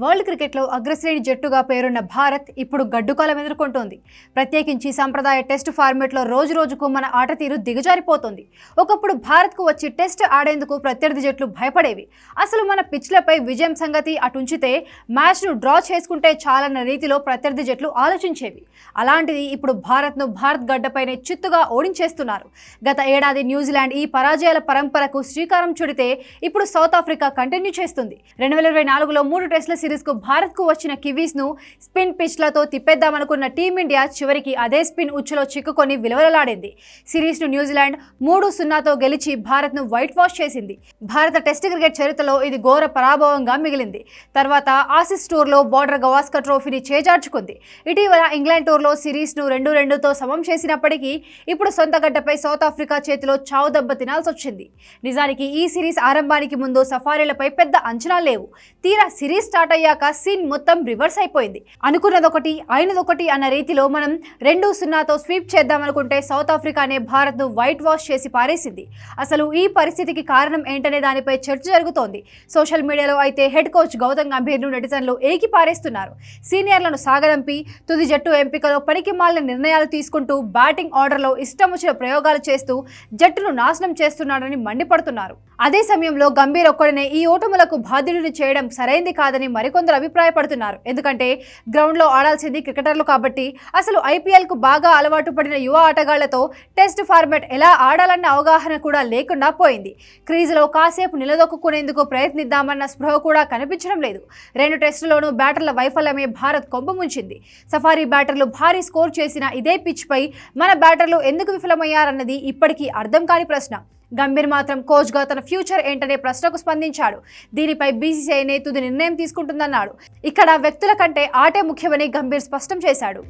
World క్రికెట్లో అగ్రశ్రేణి జట్టుగా పేరున్న భారత్ ఇప్పుడు గడ్డుకాలం ఎదుర్కొంటోంది. ప్రత్యేకించి సంప్రదాయ టెస్ట్ ఫార్మేట్లో రోజు రోజుకు మన ఆట తీరు దిగజారిపోతుంది. ఒకప్పుడు భారత్కు వచ్చి టెస్ట్ ఆడేందుకు ప్రత్యర్థి జట్లు భయపడేవి. అసలు మన పిచ్లపై విజయం సంగతి అటుంచితే మ్యాచ్ను డ్రా చేసుకుంటే చాలన్న రీతిలో ప్రత్యర్థి జట్లు ఆలోచించేవి. అలాంటిది ఇప్పుడు భారత్ను భారత్ గడ్డపైనే చిత్తుగా ఓడించేస్తున్నారు. గత ఏడాది న్యూజిలాండ్ ఈ పరాజయాల పరంపరకు శ్రీకారం చుడితే ఇప్పుడు సౌత్ ఆఫ్రికా కంటిన్యూ చేస్తుంది. రెండు వేల ఇరవై నాలుగులో మూడు టెస్టుల సిరీస్కు భారత్కు వచ్చిన కివీస్ను స్పిన్ పిచ్లతో తిప్పేద్దామనుకున్న టీమిండియా చివరికి అదే స్పిన్ ఉచ్చులో చిక్కుకొని విలువలలాడింది. సిరీస్ను న్యూజిలాండ్ మూడు సున్నాతో గెలిచి భారత్ను వైట్ వాష్ చేసింది. భారత టెస్ట్ క్రికెట్ చరిత్రలో ఇది ఘోర పరాభవంగా మిగిలింది. తర్వాత ఆసిస్ టూర్లో బార్డర్ గవాస్కర్ ట్రోఫీని చేజార్చుకుంది. ఇటీవల ఇంగ్లాండ్ టూర్లో సిరీస్ను రెండు రెండుతో సమం చేసినప్పటికీ ఇప్పుడు సొంత గడ్డపై సౌత్ ఆఫ్రికా చేతిలో చావు దెబ్బ తినాల్సి వచ్చింది. నిజానికి ఈ సిరీస్ ఆరంభానికి ముందు సఫారీలపై పెద్ద అంచనా లేవు. తీరా సిరీస్ స్టార్ట్ అయ్యాక సీన్ మొత్తం రివర్స్ అయిపోయింది. అనుకున్నదొకటి అయినదొకటి అన్న రీతిలో మనం రెండు సున్నాతో స్వీప్ చేద్దామనుకుంటే సౌత్ ఆఫ్రికా అనే భారత్ను వైట్ వాష్ చేసి పారేసింది. అసలు ఈ పరిస్థితికి కారణం ఏంటనే దానిపై చర్చ జరుగుతోంది. సోషల్ మీడియాలో అయితే హెడ్ కోచ్ గౌతమ్ గంభీర్ను నెటిజన్లు ఏకి పారేస్తున్నారు. సీనియర్లను సాగరంపి తుది జట్టు ఎంపికలో పనికి మాలిన నిర్ణయాలు తీసుకుంటూ బ్యాటింగ్ ఆర్డర్లో ఇష్టం వచ్చిన ప్రయోగాలు చేస్తూ జట్టును నాశనం చేస్తున్నాడని మండిపడుతున్నారు. అదే సమయంలో గంభీర్ ఒక్కడనే ఈ ఓటములకు బాధ్యుడిని చేయడం సరైంది కాదని మరికొందరు అభిప్రాయపడుతున్నారు. ఎందుకంటే గ్రౌండ్లో ఆడాల్సింది క్రికెటర్లు కాబట్టి అసలు ఐపీఎల్కు బాగా అలవాటు పడిన యువ ఆటగాళ్ళతో టెస్ట్ ఫార్మాట్ ఎలా ఆడాలన్న అవగాహన కూడా లేకుండా పోయింది. క్రీజులో కాసేపు నిలదొక్కునేందుకు ప్రయత్నిద్దామన్న స్పృహ కూడా కనిపించడం లేదు. రెండు టెస్టులోనూ బ్యాటర్ల వైఫల్యమే భారత్ కొంపముంచింది సఫారీ బ్యాటర్లు భారీ స్కోర్ చేసిన ఇదే పిచ్పై మన బ్యాటర్లు ఎందుకు విఫలమయ్యారన్నది ఇప్పటికీ అర్థం కాని ప్రశ్న. గంభీర్ మాత్రం కోచ్గా తన ఫ్యూచర్ ఏంటనే ప్రశ్నకు స్పందించాడు. దీనిపై బీసీసీఐ తుది నిర్ణయం తీసుకుంటుందన్నాడు. ఇక్కడ వ్యక్తుల కంటే ఆటే ముఖ్యమని గంభీర్ స్పష్టం చేశాడు.